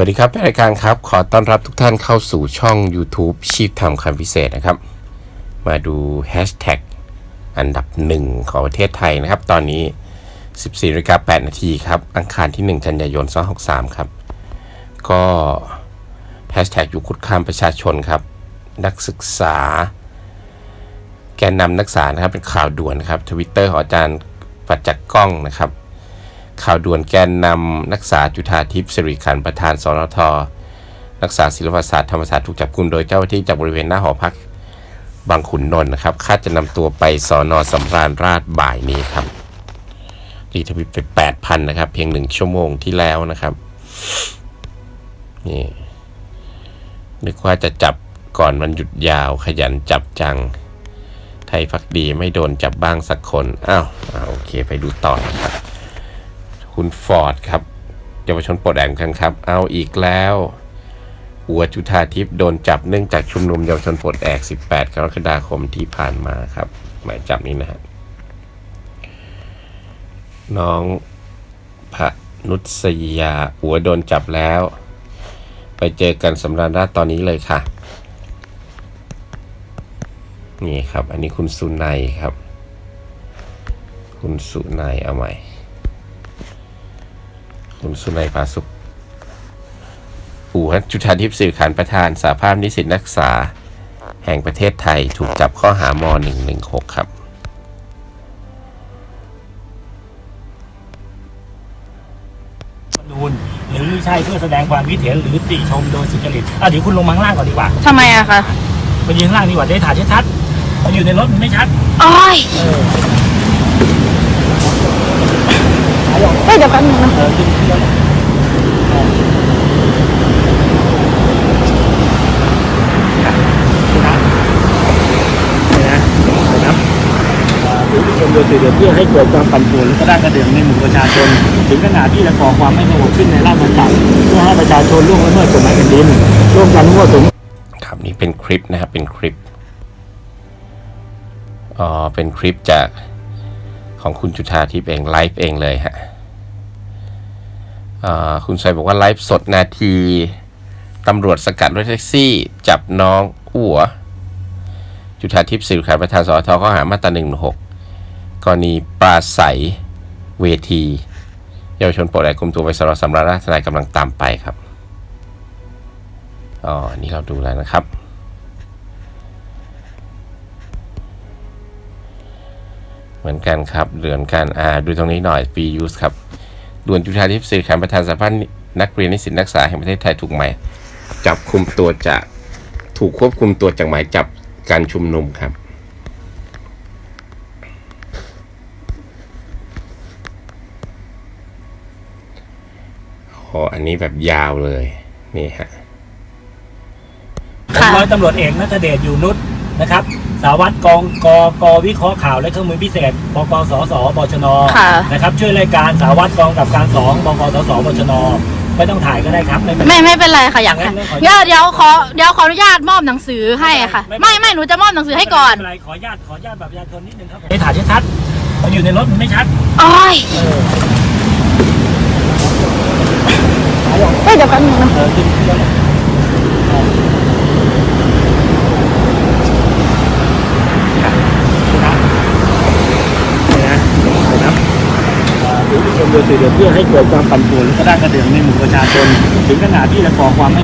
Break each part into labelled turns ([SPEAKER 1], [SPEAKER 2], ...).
[SPEAKER 1] วัสดีครับรายการครับ ขอต้อนรับทุกท่านเข้าสู่ช่อง YouTube ชีพทำคำพิเศษนะครับ มาดูแฮชแท็กอันดับหนึ่งของประเทศไทยนะครับ ตอนนี้ 14นาฬิกา8นาทีครับ อังคารที่ 1 กันยายน263 ครับ ก็แฮชแท็กอยู่คุดคามประชาชนครับ นักศึกษา แกนนำนักศึกษานะครับเป็นข่าวด่วนครับทวิตเตอร์ของอาจารย์ปัจจักกล้องนะครับ ข่าวด่วนแกนนำนักษาจุฑาทิพย์สิริขันประธานสนทนักษาศิลปศาสตร์ธรรมศาสตร์ถูกจับกุมโดยเจ้าหน้าที่จากบริเวณหน้าหอพักบางขุนนนท์นะครับคาดจะนำตัวไปสอนอสำราญราชบ่ายนี้ครับรีทวิตไปแปดพันนะครับ เพียงหนึ่งชั่วโมงที่แล้วนะครับนี่นึกว่าจะจับก่อนมันหยุดยาวขยันจับจัง ไทยพักดีไม่โดนจับบ้างสักคน อ้าวอ้าวโอเคไปดูต่อนะครับ คุณฟอร์ดครับเยาวชนปลดแอกกันครับ เอาอีกแล้วหัวจุธาทิพย์โดนจับเนื่องจากชุมนุมเยาวชนปลดแอก 18 กรกฎาคมที่ผ่านมาครับ หมายจับนี้นะฮะน้องพระนุษยาหัวโดนจับแล้ว ไปเจอกันสำราญราชตอนนี้เลยค่ะ นี่ครับ อันนี้คุณสุนัยครับ คุณสุนัยเอาใหม่ คุณสุนัยภาสุขปู่ฮัจุธาทิพย์สื่อขานประธานสาภาพนิสิตนักศึกษา แห่งประเทศไทยถูกจับข้อหาม116 ครับ
[SPEAKER 2] นูนหรือใช่เพื่อแสดงความคิดเห็นหรือติชมโดยสุจริตอะเดี๋ยวคุณลงมาข้างล่างก่อนดีกว่า
[SPEAKER 3] ทำไมอะคะ
[SPEAKER 2] ไปยืนข้างล่างดีกว่าได้ถ่ายชัดๆมันอยู่ในรถมันไม่ชัด
[SPEAKER 3] โอ้ย
[SPEAKER 2] เออ
[SPEAKER 3] เฮ้ยเดี๋ยวแป๊บนึงนะ
[SPEAKER 2] เออขึ้นขึ้นแล้วเออนะนะนะครับหรือชมโดยสุจริตเพื่อให้เกิดความปั่นป่วนและก็ด้านกระเดื่องในหมู่ประชาชน ถึงขนาดที่จะก่อความไม่สงบขึ้นในราชอาณาจักรเพื่อให้ประชาชนร่วมละเมิดกฎหมายแผ่นดินร่วมกันมั่วสุม
[SPEAKER 1] ครับนี่เป็นคลิปนะครับเป็นคลิปอ๋อเป็นคลิปจาก ของคุณจุธาทิพย์เองไลฟ์เองเลยฮะคุณชัยบอกว่าไลฟ์สดนาทีตำรวจสกัดรถแท็กซี่ จับน้องอัว จุธาทิพย์สื่อขายประธานสอทข้อหามาตราหนึ่งหกกรณีปราศัยเวที เยาวชนปลดแอกคุมตัวไปสรสำราญราชทนายกำลังตามไปครับ อ๋อนนี้เราดูแล้วนะครับ เหมือนกันครับเหลือนกันอ่าดูตรงนี้หน่อย free use ครับด่วนจุฬาทิพย์สื่อขานประธานสภานักเรียนนิสิตนักศึกษาแห่งประเทศไทยถูกหมายจับคุมตัวจากถูกควบคุมตัวจากหมายจับการชุมนุมครับ อ๋อ อันนี้แบบยาวเลย นี่ฮะ
[SPEAKER 2] ร้อยตำรวจเอกนัทเดชอยู่นุช นะครับ สารวัตรกองกกวิเคราะห์ข่าวและเครื่องมือพิเศษบกสสบชน
[SPEAKER 3] ค่ะ
[SPEAKER 2] นะครับ ช่วยรายการสารวัตรกองกับการสองบกสสบชนไม่ต้องถ่ายก็ได้ครับไม่เป็นไร
[SPEAKER 3] ไม่ไม่เป็นไรค่ะอยาก
[SPEAKER 2] งั้
[SPEAKER 3] ค่ะ
[SPEAKER 2] นขอ
[SPEAKER 3] เดี๋ยวเดี๋ยวขอเดี๋ยวขออนุญาตมอบหนังสือให้ค่ะ
[SPEAKER 2] ไม่
[SPEAKER 3] ไม่ไม่หนูจะมอบหนังสือให้ก่อน
[SPEAKER 2] ไม่เป็นไรขออนุญาตขออนุญาตแบบประชาชนนิดนึงครับได้ถ่ายชัดๆมันอยู่ในรถมันไม่ชัด
[SPEAKER 3] โอ้ย
[SPEAKER 2] เออ
[SPEAKER 3] เฮ้ยเดี๋ยวแป๊บนึงนะ
[SPEAKER 2] เออขึ้นขึ้นแล้วเออนะนะนะครับ หรือชมโดยสุจริตเพื่อให้เกิดความปั่นป่วนและก็ด้านกระเดื่องในหมู่ประชาชน ถึงขนาดที่จะก่อความไม่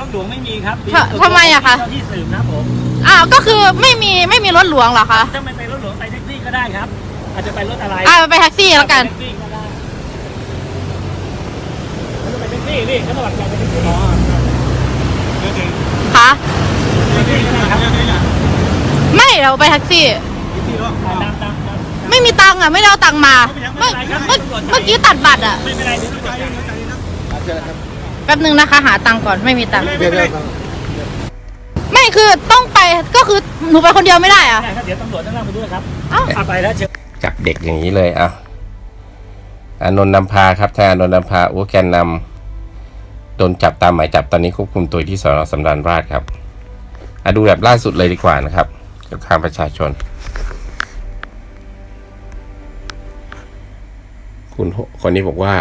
[SPEAKER 2] รถหลวงไม่มีครับ
[SPEAKER 3] ททำไมอะคะ
[SPEAKER 2] เจ้าที่สืบนะครับผม
[SPEAKER 3] อ้าวก็คือไม่มีไม่มีรถหลวงเหรอคะ
[SPEAKER 2] ถ้าไม่ไปรถหลวงไปแท็กซี่ก็ได้ครับ อาจจะไปรถอะไร
[SPEAKER 3] อ่าไปแท็กซี่แล้วกัน
[SPEAKER 2] ไปแท็กซี่ก็ได้เขาจะไปแท็กซี่นี่เขาต้องบัตรไปแท็กซี่อ๋อ
[SPEAKER 3] คะ
[SPEAKER 2] แท็กซี่ก็ได้ครับ
[SPEAKER 3] ไม่เราไปแท็กซี่
[SPEAKER 2] ตามตามตาม
[SPEAKER 3] ไม่มีตังค์อะไม่ได้เอาตังค์มา เมื่อเมื่อเมื่อกี้ตัดบัตรอะ
[SPEAKER 2] ไม่เป็นไรเดี๋ยวรู้จักกัน
[SPEAKER 3] แป๊บนึงนะคะ หาตังค์ก่อนไม่มีตังค์ไม่คือต้องไปก็คือหนูไปคนเดียวไม่ได้อะ
[SPEAKER 2] ได้ครับเดี๋ยวตำรวจต้องนั่งไปด้วยครับ
[SPEAKER 3] เอ้า
[SPEAKER 2] เอาไปแล้วเชิญ
[SPEAKER 1] จับเด็กอย่างนี้เลยอะอานนท์นำพาครับทนายอานนท์นำพาโอ้แกนนำโดนจับตามหมายจับตอนนี้ควบคุมตัวที่สอนอสำราญราชครับอะดูแบบล่าสุดเลยดีกว่านะครับกับข้ามประชาชน คุณคนนี้บอกว่า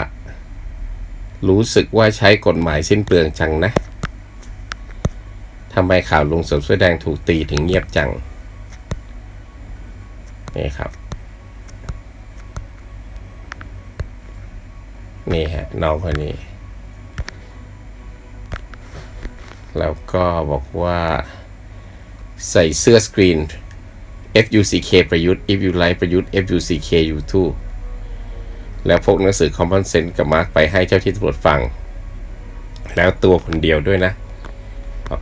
[SPEAKER 1] รู้สึกว่าใช้กฎหมายสิ้นเปลืองจังนะทำไมข่าวลุงสมเสื้อแดงถูกตีถึงเงียบจัง นี่ครับ นี่ฮะน้องคนนี้ แล้วก็บอกว่าใส่เสื้อสกรีน FUCK ประยุทธ์ if you like ประยุทธ์ FUCK you too แล้วพกหนังสือ common sense กับมาร์กไปให้เจ้าที่ตำรวจฟัง แล้วตัวคนเดียวด้วยนะ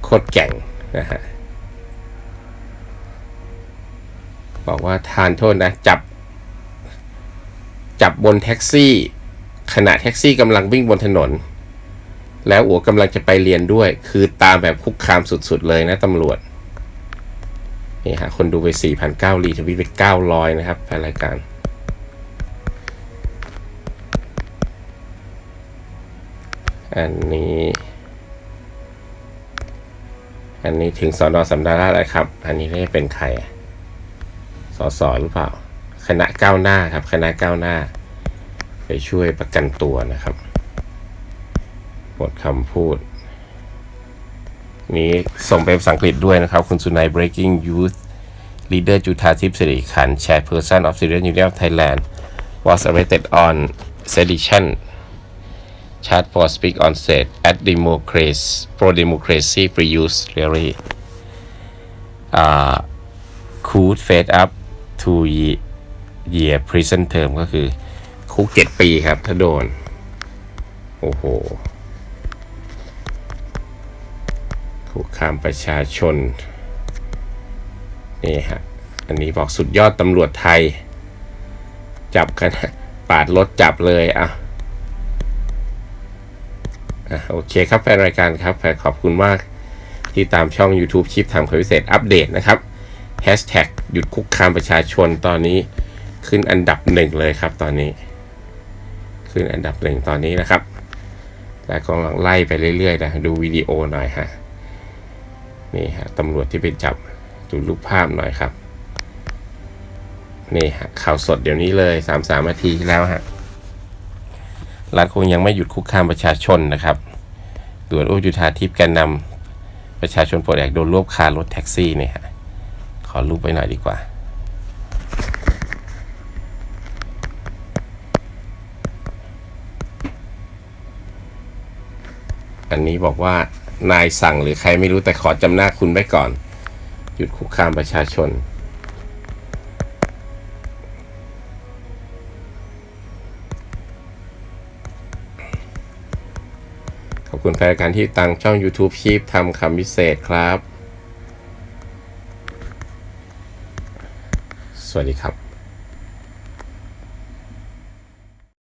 [SPEAKER 1] โคตรแก่งนะฮะบอกว่าทานโทษนะจับ จับบนแท็กซี่ ขณะแท็กซี่กำลังวิ่งบนถนน แล้วอัวกำลังจะไปเรียนด้วย คือตามแบบคุกคามสุดๆเลยนะตำรวจนี่ฮะคนดูไป 4,900รีทวิตไป900 นะครับแฟนรายการ อันนี้ อันนี้ถึงสอนอสำนักราชแล้วครับ อันนี้ไม่เป็นใครสอสอหรือเปล่า คณะก้าวหน้าครับ คณะก้าวหน้า ไปช่วยประกันตัวนะครับหมดคำพูด นี้ส่งไปภาษาอังกฤษด้วยนะครับ คุณสุนัย breaking youth leader จุธาทิพย์สิริขันธ์ chairperson of Syrian Union of Thailand was arrested on sedition charged for speak on stage at democracy pro democracy free use rally uh, could fade up to year prison term ก็คือคุกเจ็ดปีครับ ถ้าโดน โอ้โหคุกคามประชาชน นี่ฮะ อันนี้บอกสุดยอดตำรวจไทย จับกันปาดรถจับเลยอะ อะโอเคครับแฟนรายการครับแฟนขอบคุณมากที่ตามช่อง YouTube ชิปทำคลิปพิเศษอัปเดตนะครับ Hashtag หยุดคุกคามประชาชนตอนนี้ขึ้นอันดับหนึ่งเลยครับตอนนี้ ขึ้นอันดับหนึ่งตอนนี้นะครับแล้วก็ลังไล่ไปเรื่อยๆนะดูวิดีโอหน่อยฮะนี่ฮะตำรวจที่ไปจับดูรูปภาพหน่อยครับนี่ฮะข่าวสดเดี๋ยวนี้เลยสามสามนาทีแล้วฮะ รัฐคงยังไม่หยุดคุกคามประชาชนนะครับด่วนอุจุธาทิพย์แกนนำประชาชนปลดแอกโดนรวบคารถแท็กซี่เนี่ยฮะขอรูปไปหน่อยดีกว่า อันนี้บอกว่านายสั่งหรือใครไม่รู้แต่ขอจำหน้าคุณไว้ก่อน หยุดคุกคามประชาชน อบคุณแฟนรายการที่ตังช่อง YouTube ชีพทำคำพิเศษครับ สวัสดีครับ